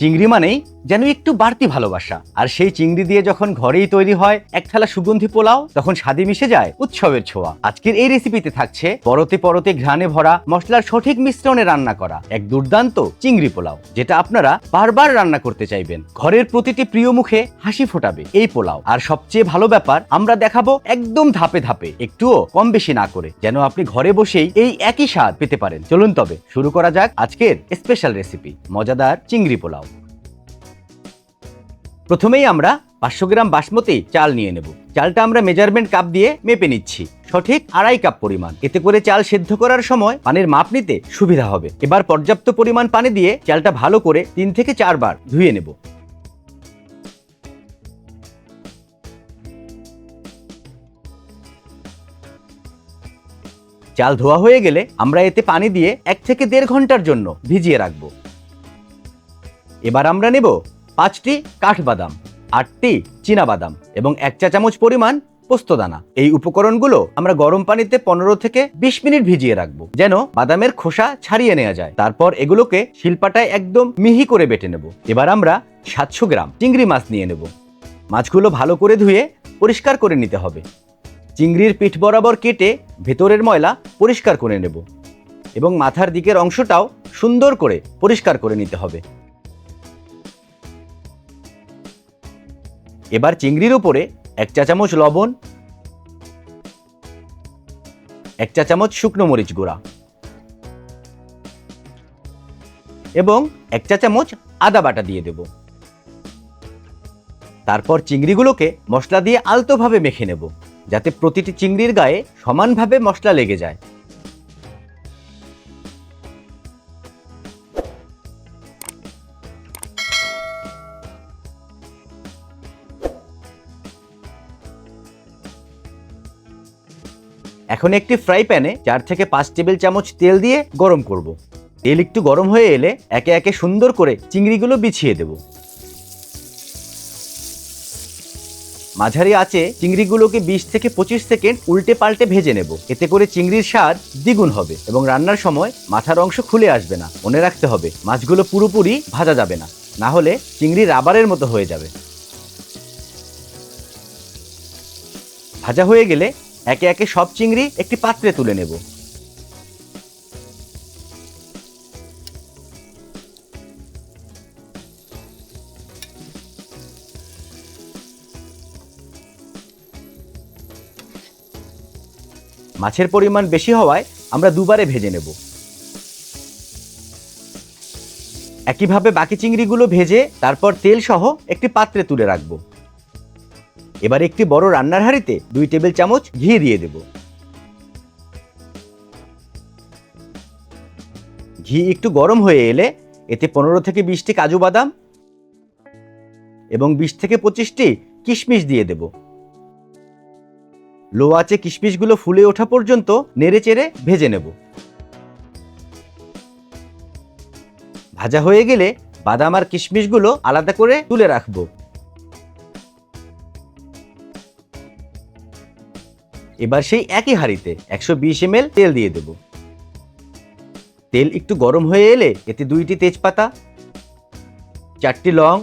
চিংড়ি মানেই যেন একটু বাড়তি ভালোবাসা। আর সেই চিংড়ি দিয়ে যখন ঘরেই তৈরি হয়, এক থালা সুগন্ধি পোলাও, তখন স্বাদে মিশে যায় উৎসবের ছোঁয়া। আজকের এই রেসিপিতে থাকছে পরতে পরতে ঘ্রাণে ভরা মশলার সঠিক মিশ্রণে রান্না করা এক দুর্দান্ত চিংড়ি পোলাও, যেটা আপনারা বারবার রান্না করতে চাইবেন। ঘরের প্রতিটি প্রিয় মুখে হাসি ফোটাবে এই পোলাও। আর সবচেয়ে ভালো ব্যাপার, আমরা দেখাবো একদম ধাপে ধাপে, একটুও কম বেশি না করে, যেন আপনি ঘরে বসেই এই একই স্বাদ পেতে পারেন। চলুন তবে, শুরু করা যাক আজকের স্পেশাল রেসিপি মজাদার চিংড়ি পোলাও। প্রথমেই আমরা পাঁচশো গ্রাম বাসমতি চাল নিয়ে নেব। চালটা আমরা মেজারমেন্ট কাপ দিয়ে মেপে নিচ্ছি। সঠিক আড়াই কাপ পরিমাণ। এতে করে চাল সেদ্ধ করার সময় পানির মাপ নিতে সুবিধা হবে। এবার পর্যাপ্ত পরিমাণ পানি দিয়ে চালটা ভালো করে তিন থেকে চারবার ধুয়ে নেব। চাল ধোয়া হয়ে গেলে আমরা এতে পানি দিয়ে এক থেকে দেড় ঘণ্টার জন্য ভিজিয়ে রাখব। এবার আমরা নেব পাঁচটি কাঠবাদাম, আটটি বাদাম এবং এক চা চামচ পরিমাণ পোস্তদানা এই উপকরণগুলো আমরা গরম পানিতে পনেরো থেকে বিশ মিনিট ভিজিয়ে রাখব, যেন বাদামের খোসা ছাড়িয়ে নেওয়া যায়। তারপর এগুলোকে শিলপাটায় একদম মিহি করে বেটে নেব। এবার আমরা সাতশো গ্রাম চিংড়ি মাছ নিয়ে নেব। মাছগুলো ভালো করে ধুয়ে পরিষ্কার করে নিতে হবে। চিংড়ির পিঠ বরাবর কেটে ভেতরের ময়লা পরিষ্কার করে নেব এবং মাথার দিকের অংশটাও সুন্দর করে পরিষ্কার করে নিতে হবে। এবার চিংড়ির উপরে এক চা চামচ লবণ, এক চা চামচ শুকনো মরিচ গুঁড়া এবং এক চা চামচ আদা বাটা দিয়ে দেব। তারপর চিংড়িগুলোকে মশলা দিয়ে আলতোভাবে মেখে নেব, যাতে প্রতিটি চিংড়ির গায়ে সমানভাবে মশলা লেগে যায়। এখন একটি ফ্রাই প্যানে চার থেকে পাঁচ টেবিল চামচ তেল দিয়ে গরম করব। তেল একটু গরম হয়ে এলে একে একে সুন্দর করে চিংড়িগুলো বিছিয়ে দেব। মাঝারি আছে চিংড়িগুলোকে বিশ থেকে পঁচিশ সেকেন্ড উল্টে পাল্টে ভেজে নেব। এতে করে চিংড়ির স্বাদ দ্বিগুণ হবে এবং রান্নার সময় মাথার অংশ খুলে আসবে না। মনে রাখতে হবে, মাছগুলো পুরোপুরি ভাজা যাবে না। না হলে চিংড়ি রাবারের মতো হয়ে যাবে। ভাজা হয়ে গেলে একে একে সব চিংড়ি একটি পাত্রে তুলে নেব। মাছের পরিমাণ বেশি হওয়ায় আমরা দুবারে ভেজে নেব। একইভাবে বাকি চিংড়িগুলো ভেজে তারপর তেল সহ একটি পাত্রে তুলে রাখব। এবার একটি বড় রান্নার হাঁড়িতে দুই টেবিল চামচ ঘি দিয়ে দেব। ঘি একটু গরম হয়ে এলে এতে পনেরো থেকে বিশটি কাজু বাদাম এবং বিশ থেকে পঁচিশটি কিশমিশ দিয়ে দেব। লো আঁচে কিশমিশগুলো ফুলে ওঠা পর্যন্ত নেড়ে চেড়ে ভেজে নেব। ভাজা হয়ে গেলে বাদাম আর কিশমিশগুলো আলাদা করে তুলে রাখব। এবার সেই একই হাঁড়িতে একশো বিশ এম তেল দিয়ে দেব। তেল একটু গরম হয়ে এলে এতে দুইটি তেজপাতা, চারটি লং,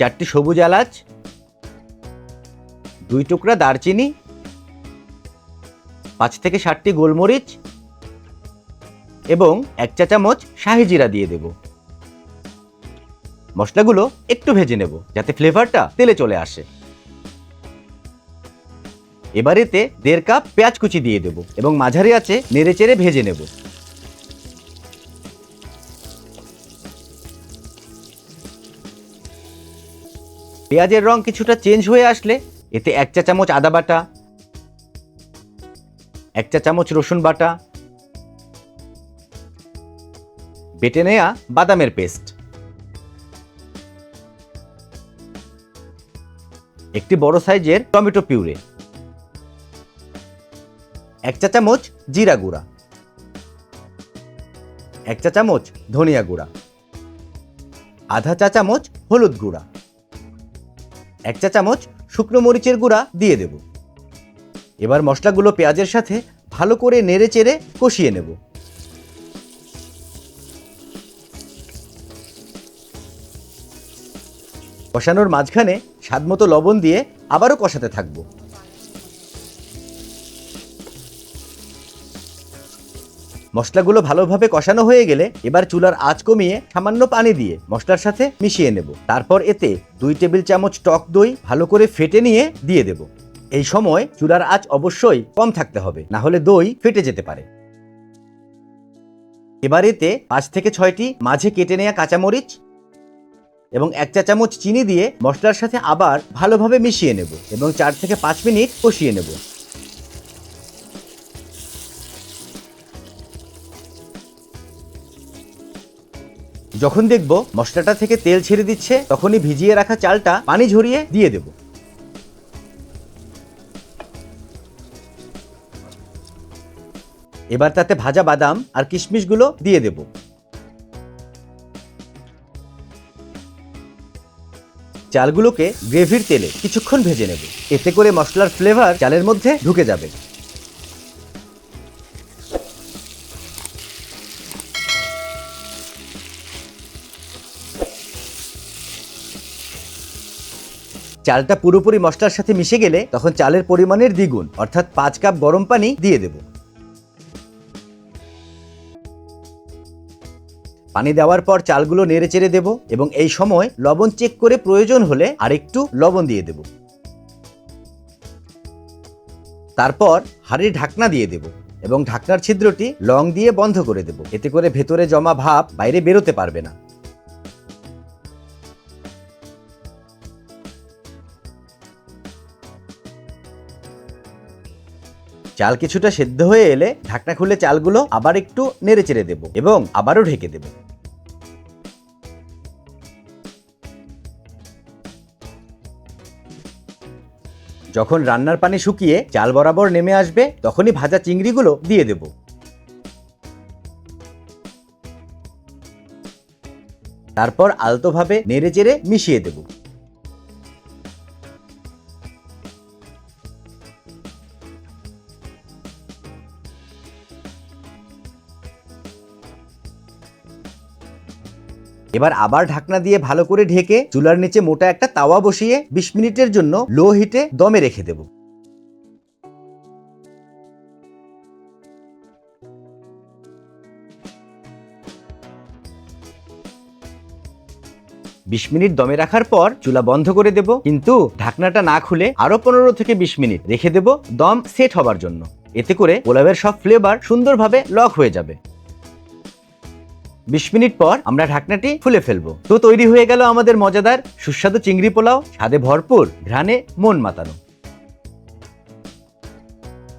চারটি সবুজ এলাচ, দুই টুকরা দারচিনি, পাঁচ থেকে ষাটটি গোলমরিচ এবং এক চা চামচ শাহি জিরা দিয়ে দেব। মশলাগুলো একটু ভেজে নেব যাতে ফ্লেভারটা তেলে চলে আসে। এবার এতে দেড় কাপ পেঁয়াজ কুচি দিয়ে দেবো এবং মাঝারি আছে নেড়ে চেড়ে ভেজে নেব। পেঁয়াজের রং কিছুটা চেঞ্জ হয়ে আসলে এতে এক চা চামচ আদা বাটা, এক চা চামচ রসুন বাটা, বেটে নেয়া বাদামের পেস্ট। একটি বড় সাইজের টমেটো পিউরে। এক চা চামচ জিরা গুঁড়া। এক চা চামচ ধনিয়া গুঁড়া। আধা চা চামচ হলুদ গুঁড়া। এক চা চামচ শুকনো মরিচের গুঁড়া দিয়ে দেব। এবার মশলাগুলো পেঁয়াজের সাথে ভালো করে নেড়ে চেড়ে কষিয়ে নেব। কষানোর মাঝখানে স্বাদমতো লবণ দিয়ে আবারও কষাতে থাকব। মশলাগুলো ভালোভাবে কষানো হয়ে গেলে এবার চুলার আঁচ কমিয়ে সামান্য পানি দিয়ে মশলার সাথে মিশিয়ে নেব। তারপর এতে দুই টেবিল চামচ টক দই ভালো করে ফেটে নিয়ে দিয়ে দেব। এই সময় চুলার আঁচ অবশ্যই কম থাকতে হবে, না হলে দই ফেটে যেতে পারে। এবার এতে পাঁচ থেকে ছয়টি মাঝে কেটে নেওয়া কাঁচামরিচ এবং এক চা চামচ চিনি দিয়ে মশলার সাথে আবার ভালোভাবে মিশিয়ে নেব এবং চার থেকে পাঁচ মিনিট কষিয়ে নেব। যখন দেখব মশলাটা থেকে তেল ছেড়ে দিচ্ছে, তখনই ভিজিয়ে রাখা চালটা পানি ঝরিয়ে দিয়ে দেব। এবার তাতে ভাজা বাদাম আর কিশমিশগুলো দিয়ে দেব। চালগুলোকে গ্রেভির তেলে কিছুক্ষণ ভেজে নেব। এতে করে মশলার ফ্লেভার চালের মধ্যে ঢুকে যাবে। চালটা পুরোপুরি মশলার সাথে মিশে গেলে তখন চালের পরিমাণের দ্বিগুণ, অর্থাৎ পাঁচ কাপ গরম পানি দিয়ে দেব। পানি দেওয়ার পর চালগুলো নেড়ে চেড়ে দেবো এবং এই সময় লবণ চেক করে প্রয়োজন হলে আরেকটু লবণ দিয়ে দেব। তারপর হাঁড়ির ঢাকনা দিয়ে দেব এবং ঢাকনার ছিদ্রটি লং দিয়ে বন্ধ করে দেব। এতে করে ভেতরে জমা ভাব বাইরে বেরোতে পারবে না। চাল কিছুটা সেদ্ধ হয়ে এলে ঢাকনা খুলে চালগুলো আবার একটু নেড়ে চেড়ে দেবো এবং আবারও ঢেকে দেবো। যখন রান্নার পানি শুকিয়ে চাল বরাবর নেমে আসবে, তখনই ভাজা চিংড়িগুলো দিয়ে দেব। তারপর আলতোভাবে নেড়ে চেড়ে মিশিয়ে দেবো। এবার আবার ঢাকনা দিয়ে ভালো করে ঢেকে চুলার নিচে মোটা একটা তাওয়া বসিয়ে বিশ মিনিটের জন্য লো হিটে দমে রেখে দেব। বিশ মিনিট দমে রাখার পর চুলা বন্ধ করে দেব, কিন্তু ঢাকনাটা না খুলে আরও পনেরো থেকে বিশ মিনিট রেখে দেব। দম সেট হবার জন্য। এতে করে পোলাওয়ের সব ফ্লেভার সুন্দরভাবে লক হয়ে যাবে। বিশ মিনিট পর আমরা ঢাকনাটি খুলে ফেলব। তো তৈরি হয়ে গেল আমাদের মজাদার সুস্বাদু চিংড়ি পোলাও, স্বাদে ভরপুর, ঘ্রাণে মন মাতানো।